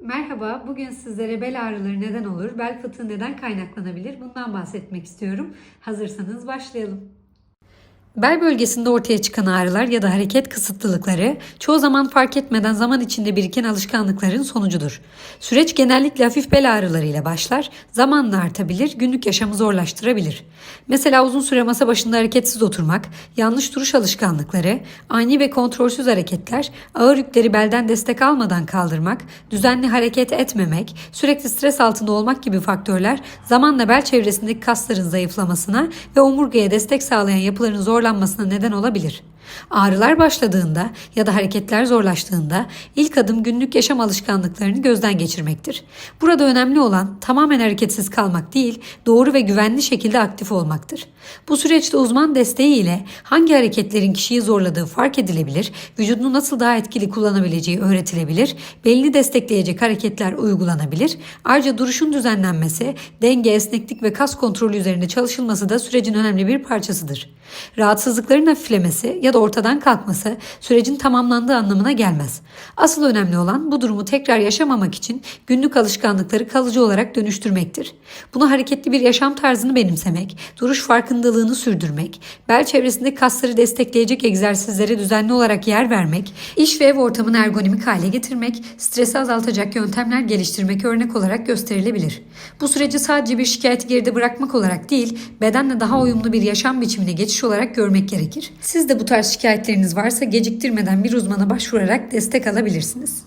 Merhaba, bugün sizlere bel ağrıları neden olur, bel fıtığı neden kaynaklanabilir bundan bahsetmek istiyorum. Hazırsanız başlayalım. Bel bölgesinde ortaya çıkan ağrılar ya da hareket kısıtlılıkları çoğu zaman fark etmeden zaman içinde biriken alışkanlıkların sonucudur. Süreç genellikle hafif bel ağrılarıyla başlar, zamanla artabilir, günlük yaşamı zorlaştırabilir. Mesela uzun süre masa başında hareketsiz oturmak, yanlış duruş alışkanlıkları, ani ve kontrolsüz hareketler, ağır yükleri belden destek almadan kaldırmak, düzenli hareket etmemek, sürekli stres altında olmak gibi faktörler zamanla bel çevresindeki kasların zayıflamasına ve omurgaya destek sağlayan yapıların zorlanmasına neden olabilir. Ağrılar başladığında ya da hareketler zorlaştığında ilk adım günlük yaşam alışkanlıklarını gözden geçirmektir. Burada önemli olan tamamen hareketsiz kalmak değil, doğru ve güvenli şekilde aktif olmaktır. Bu süreçte uzman desteği ile hangi hareketlerin kişiyi zorladığı fark edilebilir, vücudunu nasıl daha etkili kullanabileceği öğretilebilir, belini destekleyecek hareketler uygulanabilir. Ayrıca duruşun düzenlenmesi, denge, esneklik ve kas kontrolü üzerinde çalışılması da sürecin önemli bir parçasıdır. Rahatsızlıkların hafiflemesi ya da ortadan kalkması sürecin tamamlandığı anlamına gelmez. Asıl önemli olan bu durumu tekrar yaşamamak için günlük alışkanlıkları kalıcı olarak dönüştürmektir. Bunu hareketli bir yaşam tarzını benimsemek, duruş farkındalığını sürdürmek, bel çevresinde kasları destekleyecek egzersizlere düzenli olarak yer vermek, iş ve ev ortamını ergonomik hale getirmek, stresi azaltacak yöntemler geliştirmek örnek olarak gösterilebilir. Bu süreci sadece bir şikayeti geride bırakmak olarak değil, bedenle daha uyumlu bir yaşam biçimine geçiş olarak görmek gerekir. Siz de bu tarz şikayetleriniz varsa geciktirmeden bir uzmana başvurarak destek alabilirsiniz.